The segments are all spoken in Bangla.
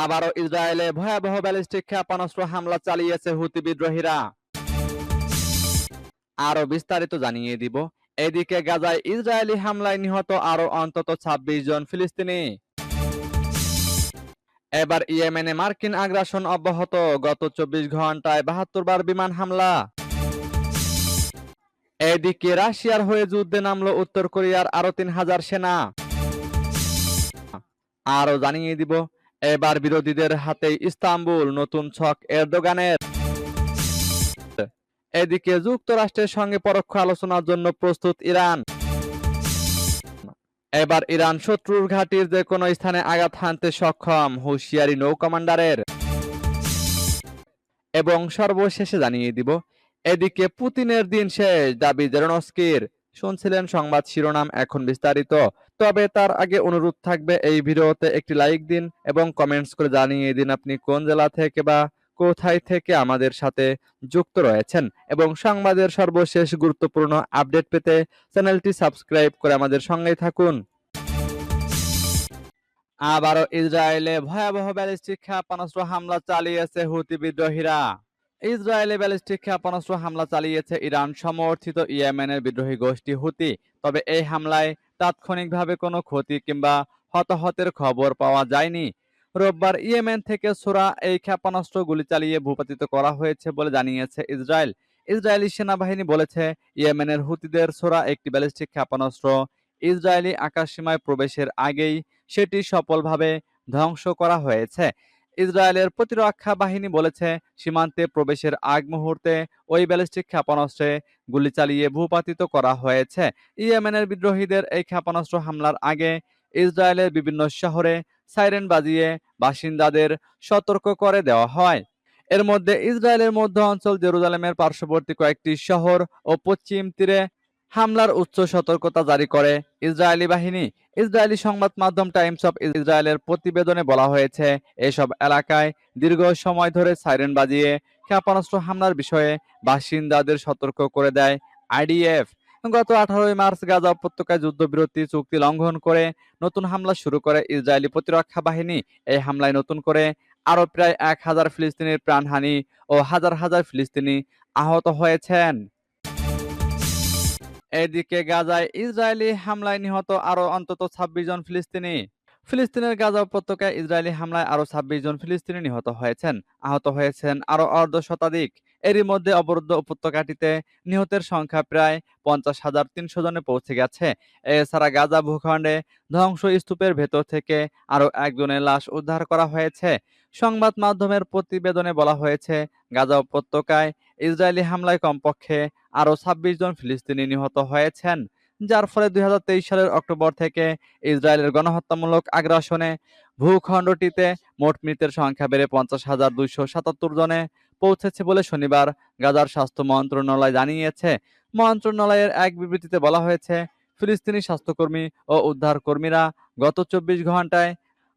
আবারও ইসরায়েলে ভয়াবহ ব্যালিস্টিক ক্ষেপণাস্ত্র হামলা চালিয়েছে হুতি বিদ্রোহীরা। আরও বিস্তারিত জানিয়ে দিব। এদিকে গাজায় ইসরায়েলি হামলায় নিহত আরও অন্তত ২৬ জন ফিলিস্তিনি। এবার ইয়েমেনে মার্কিন আগ্রাসন অব্যাহত, গত চব্বিশ ঘন্টায় বাহাত্তর বার বিমান হামলা। এদিকে রাশিয়ার হয়ে যুদ্ধে নামলো উত্তর কোরিয়ার আরও তিন হাজার সেনা। আরও জানিয়ে দিব এবার বিরোধীদের হাতে ইস্তাম্বুল নতুন ছক এরদোগানের। এদিকে যুক্তরাষ্ট্রের সঙ্গে পরোক্ষ আলোচনার জন্য প্রস্তুত ইরান। এবার ইরান শত্রুর ঘাঁটির যে কোনো স্থানে আঘাত হানতে সক্ষম, হুঁশিয়ারি নৌ কমান্ডারের। এবং সর্বশেষে জানিয়ে দিব, এদিকে পুতিনের দিন শেষ, দাবি জেরনস্কির। শুনছিলেন সংবাদ শিরোনাম এখন বিস্তারিত। তবে তার আগে অনুরোধ থাকবে এই ভিডিওতে একটি লাইক দিন এবং কমেন্টস করে জানিয়ে দিন আপনি কোন জেলা থেকে বা কোথায় থেকে আমাদের সাথে যুক্ত রয়েছেন। এবং সংবাদের সর্বশেষ গুরুত্বপূর্ণ আপডেট পেতে চ্যানেলটি সাবস্ক্রাইব করে আমাদের সঙ্গেই থাকুন। আবারও ইসরায়েলে ভয়াবহ ব্যালিস্টিক ক্ষেপণাস্ত্র হামলা চালিয়েছে হুতি বিদ্রোহীরা। ইসরায়েলে ব্যালিস্টিক ক্ষেপণাস্ত্র হামলা চালিয়েছে ইরান সমর্থিত ইয়েমেনের বিদ্রোহী গোষ্ঠী হুতি। তবে এই হামলায় তাৎক্ষণিকভাবে কোনো ক্ষতি কিংবা হতাহতের খবর পাওয়া যায়নি। রোববার ইয়েমেন থেকে সোরা এই ক্ষেপণাস্ত্র গুলি চালিয়ে ভূপাতিত করা হয়েছে বলে জানিয়েছে ইসরায়েল। ইসরায়েলি সেনাবাহিনী বলেছে, ইয়েমেনের হুতিদের সোরা একটি ব্যালিস্টিক ক্ষেপণাস্ত্র ইসরায়েলি আকাশসীমায় প্রবেশের আগেই সেটি সফলভাবে ধ্বংস করা হয়েছে। ইসরায়েলের প্রতিরক্ষা বাহিনী বলেছে, সীমান্তে প্রবেশের আগ মুহূর্তে ওই ব্যালিস্টিক ক্ষেপণাস্ত্রে গুলি চালিয়ে ভূপাতিত করা হয়েছে। ইয়েমেনের বিদ্রোহীদের এই ক্ষেপণাস্ত্র হামলার আগে ইসরায়েলের বিভিন্ন শহরে সাইরেন বাজিয়ে বাসিন্দাদের সতর্ক করে দেওয়া হয়। এর মধ্যে ইসরায়েলের মধ্য অঞ্চল জেরুজালেমের পার্শ্ববর্তী কয়েকটি শহর ও পশ্চিম তীরে হামলার উচ্চ সতর্কতা জারি করে। ইসরায়েলি বাহিনী, ইসরায়েলি সংবাদ মাধ্যম টাইমস অফ ইসরায়েলের প্রতিবেদনে বলা হয়েছে, এসব এলাকায় দীর্ঘ সময় ধরে সাইরেন বাজিয়ে ক্ষেপণাস্ত্র হামলার বিষয়ে বাসিন্দাদের সতর্ক করে দেয় আইডিএফ। গত আঠারোই মার্চ গাজা উপত্যকায় যুদ্ধবিরতি চুক্তি লঙ্ঘন করে নতুন হামলা শুরু করে ইসরায়েলি প্রতিরক্ষা বাহিনী। এই হামলায় নতুন করে আরও প্রায় এক হাজার ফিলিস্তিনির প্রাণহানি ও হাজার হাজার ফিলিস্তিনি আহত হয়েছেন। এদিকে গাজায় ইসরায়েলি হামলায় নিহত আরও অন্তত ছাব্বিশ জন ফিলিস্তিনি। ফিলিস্তিনের গাজা উপত্যকায় ইসরায়েলি হামলায় আরও ছাব্বিশ জন ফিলিস্তিনি নিহত হয়েছেন। আহত হয়েছেন আরও অর্ধ শতাধিক। এরই মধ্যে অবরুদ্ধ উপত্যকাটিতে নিহতের সংখ্যা প্রায় পঞ্চাশ হাজার তিনশো জনে পৌঁছে গেছে। এছাড়া গাজা ভূখণ্ডে ধ্বংস স্তূপের ভেতর থেকে আরও একজনের লাশ উদ্ধার করা হয়েছে। সংবাদ মাধ্যমের প্রতিবেদনে বলা হয়েছে, গাজা উপত্যকায় ইসরায়েলি হামলায় কমপক্ষে আরও ছাব্বিশ জন ফিলিস্তিনি নিহত হয়েছেন, যার ফলে দুই হাজার তেইশ সালের অক্টোবর থেকে ইসরায়েলের গণহত্যামূলক আগ্রাসনে ভূখণ্ডটিতে মোট মৃতের সংখ্যা বেড়ে পঞ্চাশ হাজার দুইশো সাতাত্তর জনে পৌঁছেছে বলে শনিবার গাজার স্বাস্থ্য মন্ত্রণালয় জানিয়েছে। মন্ত্রণালয়ের এক বিবৃতিতে বলা হয়েছে, ফিলিস্তিনি স্বাস্থ্যকর্মী ও উদ্ধারকর্মীরা গত চব্বিশ ঘন্টায়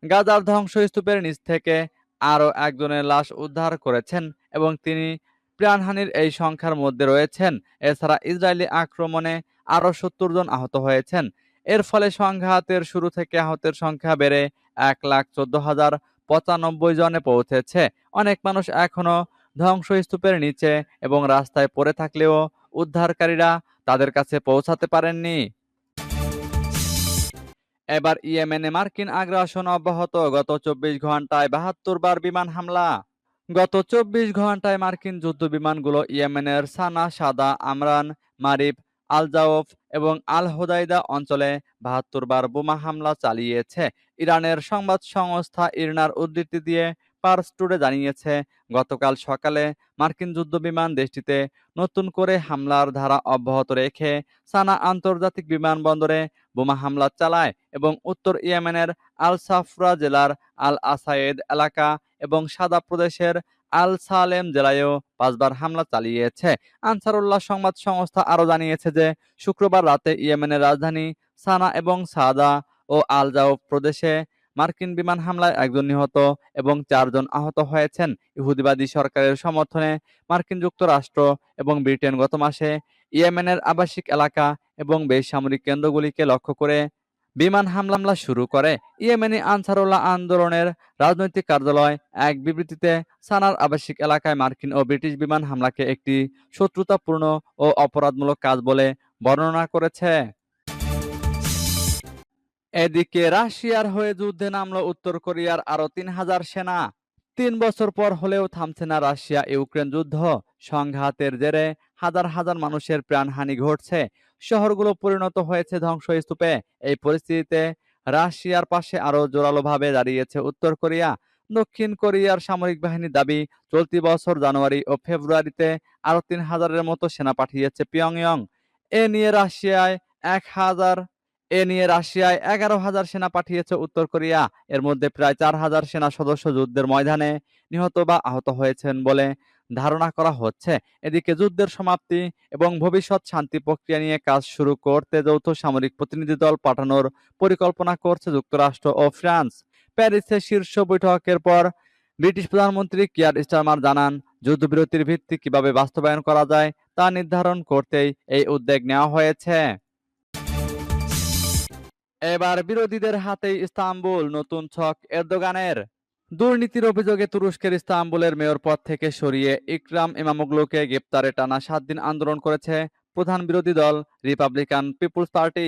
গাজার ধ্বংসস্তূপের নিচ থেকে আরও একজনের লাশ উদ্ধার করেছেন এবং তিনি প্রাণহানির এই সংখ্যার মধ্যে রয়েছেন। এছাড়া ইসরায়েলি আক্রমণে আরও সত্তর জন আহত হয়েছেন। এর ফলে সংঘাতের শুরু থেকে আহতের সংখ্যা বেড়ে এক লাখ চোদ্দ হাজার পঁচানব্বই জনে পৌঁছেছে। অনেক মানুষ এখনও ধ্বংসস্তূপের নিচে এবং রাস্তায় পড়ে থাকলেও উদ্ধারকারীরা তাদের কাছে পৌঁছাতে পারেননি। এবার ইয়েমেনে মার্কিন আগ্রাসন অব্যাহত। গত চব্বিশ ঘন্টায় বাহাত্তর বার বিমান হামলা। গত চব্বিশ ঘন্টায় মার্কিন যুদ্ধ বিমানগুলো ইয়েমেনের সানা, সাদা, আমরান মারিফ আলজাওফ এবং আল হোদাইদা অঞ্চলে বাহাত্তর বার বোমা হামলা চালিয়েছে। ইরানের সংবাদ সংস্থা ইরনার উদ্ধৃতি দিয়ে পার্স টুডে জানিয়েছে, গতকাল সকালে মার্কিন যুদ্ধ বিমান দেশটিতে নতুন করে হামলার ধারা অব্যাহত রেখে সানা আন্তর্জাতিক বিমানবন্দরে বোমা হামলা চালায় এবং উত্তর ইয়েমেনের আল সাফরা জেলার আল আসায়েদ এলাকা এবং সাদা প্রদেশের আল সালেম জেলায়ও পাঁচবার হামলা চালিয়েছে। আনসারুল্লাহ সংবাদ সংস্থা আরও জানিয়েছে যে, শুক্রবার রাতে ইয়েমেনের রাজধানী সানা এবং সাদা ও আল জাউফ প্রদেশে মার্কিন বিমান হামলায় একজন নিহত এবং চারজন আহত হয়েছেন। ইহুদিবাদী সরকারের সমর্থনে মার্কিন যুক্তরাষ্ট্র এবং ব্রিটেন গত মাসে ইয়েমেনের আবাসিক এলাকা এবং বেসামরিক কেন্দ্রগুলিকে লক্ষ্য করে বিমান হামলা শুরু করে। ইয়েমেনি আনসারুল্লাহ আন্দোলনের রাজনৈতিক কার্যালয় এক বিবৃতিতে সানার আবাসিক এলাকায় মার্কিন ও ব্রিটিশ বিমান হামলাকে একটি শত্রুতাপূর্ণ ও অপরাধমূলক কাজ বলে বর্ণনা করেছে। এদিকে রাশিয়ার হয়ে যুদ্ধে নামলো উত্তর কোরিয়ার আরও তিন হাজার সেনা। তিন বছর পর হলেও থামছে না রাশিয়া ইউক্রেন যুদ্ধ। সংঘাতের জেরে হাজার হাজার মানুষের প্রাণহানি ঘটছে। শহরগুলো পরিণত হয়েছে ধ্বংসস্তূপে। এই পরিস্থিতিতে রাশিয়ার পাশে আরও জোরালোভাবে দাঁড়িয়েছে উত্তর কোরিয়া। দক্ষিণ কোরিয়ার সামরিক বাহিনীর দাবি, চলতি বছর জানুয়ারি ও ফেব্রুয়ারিতে আরও তিন হাজারের মতো সেনা পাঠিয়েছে পিয়ংইয়ং। এ নিয়ে রাশিয়ায় এক হাজার এ নিয়ে রাশিয়ায় এগারো হাজার সেনা পাঠিয়েছে উত্তর কোরিয়া। এর মধ্যে প্রায় চার হাজার সেনা সদস্য যুদ্ধের ময়দানে নিহত বা আহত হয়েছেন বলে ধারণা করা হচ্ছে। এদিকে যুদ্ধের সমাপ্তি এবং ভবিষ্যৎ শান্তি প্রক্রিয়া নিয়ে কাজ শুরু করতে যৌথ সামরিক প্রতিনিধি দল পাঠানোর পরিকল্পনা করছে যুক্তরাষ্ট্র ও ফ্রান্স। প্যারিসে শীর্ষ বৈঠকের পর ব্রিটিশ প্রধানমন্ত্রী কিয়ার স্টারমার জানান, যুদ্ধবিরতির ভিত্তি কীভাবে বাস্তবায়ন করা যায় তা নির্ধারণ করতেই এই উদ্যোগ নেওয়া হয়েছে। এবার বিরোধীদের হাতেই ইস্তাম্বুল, নতুন ছক এরদোগানের। দুর্নীতির অভিযোগে তুরস্কের ইস্তাম্বুলের মেয়র পদ থেকে সরিয়ে ইকরাম ইমামোগ্লুকে গ্রেপ্তারে টানা সাত দিন আন্দোলন করেছে প্রধান বিরোধী দল, রিপাবলিকান পিপুলস পার্টি।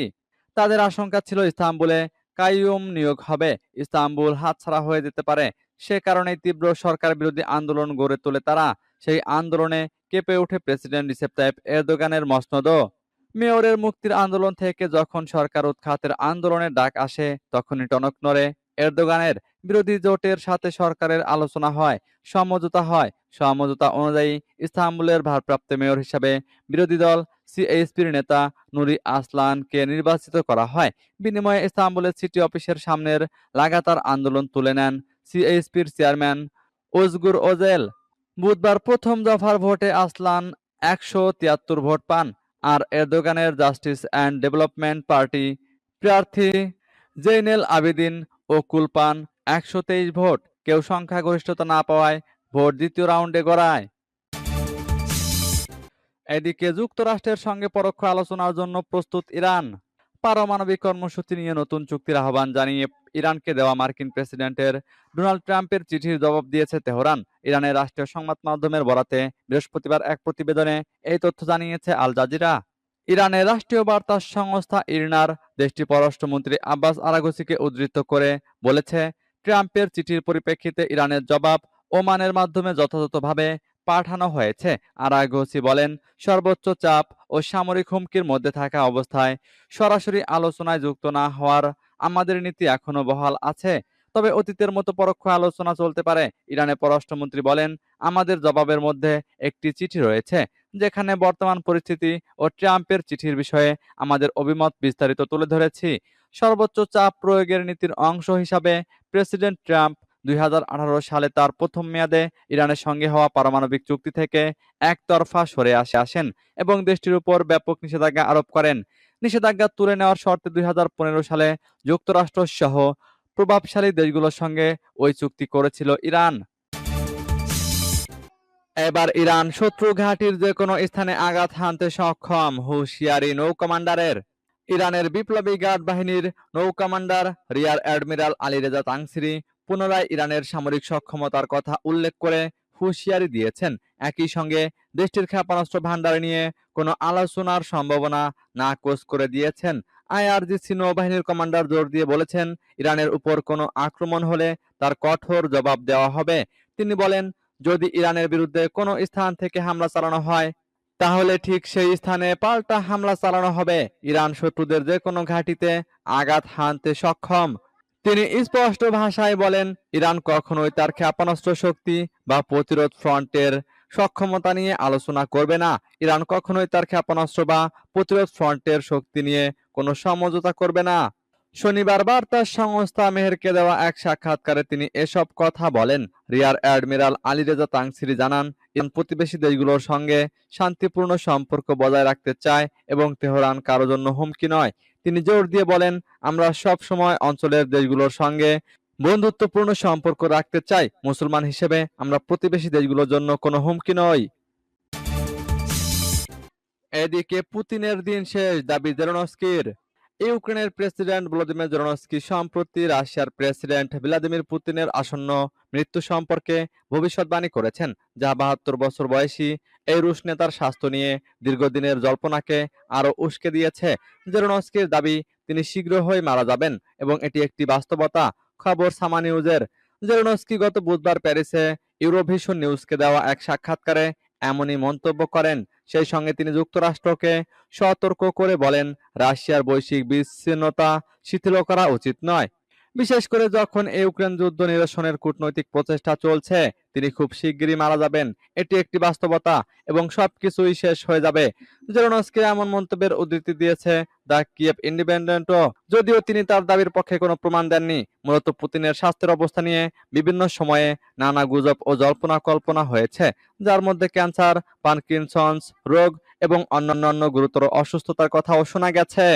তাদের আশঙ্কা ছিল ইস্তাম্বুলে কাইয়ুম নিয়োগ হবে, ইস্তাম্বুল হাতছাড়া হয়ে যেতে পারে। সে কারণে তীব্র সরকার বিরোধী আন্দোলন গড়ে তোলে তারা। সেই আন্দোলনে কেঁপে ওঠে প্রেসিডেন্ট রিসেপ তাইপ এরদোগানের মসনদও। মেয়রের মুক্তির আন্দোলন থেকে যখন সরকার উৎখাতের আন্দোলনের ডাক আসে, তখনই টনক নড়ে। এরদোগানের বিরোধী জোটের সাথে সরকারের আলোচনা হয়, সমঝোতা হয়। সমঝোতা অনুযায়ী ইস্তাম্বুলের ভারপ্রাপ্ত মেয়র হিসাবে বিরোধী দল সিএইচপির নেতা নুরি আসলানকে নির্বাচিত করা হয়। বিনিময়ে ইস্তাম্বুলের সিটি অফিসের সামনের লাগাতার আন্দোলন তুলে নেন সিএইচপির চেয়ারম্যান ওজগুর ওজেল। বুধবার প্রথম দফার ভোটে আসলান একশো তিয়াত্তর ভোট পান। আর এরদোগানের জাস্টিস অ্যান্ড ডেভেলপমেন্ট পার্টি প্রার্থী জেইনেল আবেদিন ও কুলপান একশো তেইশ ভোট। কেউ সংখ্যাগরিষ্ঠতা না পাওয়ায় ভোট দ্বিতীয় রাউন্ডে গড়ায়। এদিকে যুক্তরাষ্ট্রের সঙ্গে পরোক্ষ আলোচনার জন্য প্রস্তুত ইরান। পারমাণবিক কর্মসূচি নিয়ে নতুন চুক্তির আহ্বান জানিয়ে ইরানকে দেওয়া মার্কিন প্রেসিডেন্টের ডোনাল্ড ট্রাম্পের চিঠির জবাব দিয়েছে তেহরান। ইরানের রাষ্ট্রীয় সংবাদ মাধ্যমের বরাতে বৃহস্পতিবার এক প্রতিবেদনে এই তথ্য জানিয়েছে আল জাজিরা। ইরানের রাষ্ট্রীয় বার্তা সংস্থা ইরনার দেশটি পররাষ্ট্রমন্ত্রী আব্বাস আরাগসিকে উদ্ধৃত করে বলেছে, ট্রাম্পের চিঠির পরিপ্রেক্ষিতে ইরানের জবাব ওমানের মাধ্যমে যথাযথভাবে পাঠানো হয়েছে। আরাগসি বলেন, সর্বোচ্চ চাপ ও সামরিক হুমকির মধ্যে থাকা অবস্থায় সরাসরি আলোচনায় যুক্ত না হওয়ার আমাদের নীতি এখনও বহাল আছে। তবে অতীতের মতো পরোক্ষ আলোচনা চলতে পারে। ইরানের পররাষ্ট্রমন্ত্রী বলেন, আমাদের জবাবের মধ্যে একটি চিঠি রয়েছে, যেখানে বর্তমান পরিস্থিতি ও ট্রাম্পের চিঠির বিষয়ে আমাদের অভিমত বিস্তারিত তুলে ধরেছি। সর্বোচ্চ চাপ প্রয়োগের নীতির অংশ হিসাবে প্রেসিডেন্ট ট্রাম্প দুই হাজার আঠারো সালে তার প্রথম মেয়াদে ইরানের সঙ্গে হওয়া পারমাণবিক চুক্তি থেকে একতরফা সরে আসে, আসেন এবং দেশটির উপর ব্যাপক নিষেধাজ্ঞা আরোপ করেন। নিষেধাজ্ঞা তুলে নেওয়ার শর্তে দুই হাজার পনেরো সালে যুক্তরাষ্ট্র সহ প্রভাবশালী দেশগুলোর সঙ্গে ওই চুক্তি করেছিল ইরান। এবার ইরান শত্রু ঘাঁটির যে কোনো স্থানে আঘাত হানতে সক্ষম, হুঁশিয়ারি নৌ কমান্ডারের। ইরানের বিপ্লবী গার্ড বাহিনীর নৌ commander rear admiral Ali Reza Tangsiri পুনরায় ইরানের সামরিক সক্ষমতার কথা উল্লেখ করে হুঁশিয়ারি দিয়েছেন। একই সঙ্গে দেশটির ক্ষেপণাস্ত্র ভাণ্ডার নিয়ে কোনো আলোচনার সম্ভাবনা নাকচ করে দিয়েছেন। আইআরজিসি নৌবাহিনীর কমান্ডার জোর দিয়ে বলেছেন, ইরানের উপর কোনো আক্রমণ হলে তার কঠোর জবাব দেওয়া হবে। তিনি বলেন, যদি ইরানের বিরুদ্ধে কোনো স্থান থেকে হামলা চালানো হয়, তাহলে ঠিক সেই স্থানে পাল্টা হামলা চালানো হবে। ইরান শত্রুদের যে কোনো ঘাঁটিতে আঘাত হানতে সক্ষম। তিনি স্পষ্ট ভাষায় বলেন, ইরান কখনোই তার ক্ষেপণাস্ত্র শক্তি বা প্রতিরোধ ফ্রন্টের সক্ষমতা নিয়ে আলোচনা করবে না। ইরান কখনোই তার ক্ষেপণাস্ত্র বা প্রতিরোধ ফ্রন্টের শক্তি নিয়ে কোনো সমঝোতা করবে না। শনিবার বার্তা সংস্থা মেহেরকে দেওয়া এক সাক্ষাৎকারে তিনি এসব কথা বলেন। Rear admiral Ali Reza Tangsiri জানান, ইরান প্রতিবেশী দেশগুলোর সঙ্গে শান্তিপূর্ণ সম্পর্ক বজায় রাখতে চায় এবং তেহরান কারও জন্য হুমকি নয়। তিনি জোর দিয়ে বলেন, আমরা সব সময় অঞ্চলের দেশগুলোর সঙ্গে বন্ধুত্বপূর্ণ সম্পর্ক রাখতে চাই। মুসলমান হিসেবে আমরা প্রতিবেশী দেশগুলোর জন্য কোনো হুমকি নই। এদিকে পুতিনের দিন শেষ। দাবি জেরোনস্কির ইউক্রেনের প্রেসিডেন্ট ভলোদিমির জেলেনস্কি সম্প্রতি রাশিয়ার প্রেসিডেন্ট ভ্লাদিমির পুতিনের আসন্ন মৃত্যু সম্পর্কে ভবিষ্যৎবাণী করেছেন, যা বাহাত্তর বছর বয়সী এই রুশ নেতার স্বাস্থ্য নিয়ে দীর্ঘদিনের জল্পনাকে আরও উস্কে দিয়েছে। জেলেনস্কির দাবি, তিনি শীঘ্রই মারা যাবেন এবং এটি একটি বাস্তবতা, খবর সামা নিউজের। জেলেনস্কি গত বুধবার প্যারিসে ইউরোভিশন নিউজকে দেওয়া এক সাক্ষাৎকারে এমনই মন্তব্য করেন সেই সঙ্গে তিনি যুক্তরাষ্ট্রকে সতর্ক করে বলেন রাশিয়ার বৈশ্বিক বিচ্ছিন্নতা শিথিল করা উচিত নয়। বিশেষ করে যখন এই ইউক্রেন যুদ্ধ নিরসনের কূটনৈতিক প্রচেষ্টা চলছে, তিনি খুব শিগগিরই মারা যাবেন। এটি একটি বাস্তবতা এবং সবকিছুই শেষ হয়ে যাবে। জেরোনস্কি এমন মন্তব্যের উদ্ধৃতি দিয়েছে, দ্য কিয়েভ ইন্ডিপেন্ডেন্টও যদিও তিনি তার দাবির পক্ষে কোনো প্রমাণ দেননি। মূলত পুতিনের স্বাস্থ্যের অবস্থা নিয়ে বিভিন্ন সময়ে নানা গুজব ও জল্পনা কল্পনা হয়েছে, যার মধ্যে ক্যান্সার, পার্কিনসন্স, রোগ এবং অন্যান্য গুরুতর অসুস্থতার কথাও শোনা গেছে।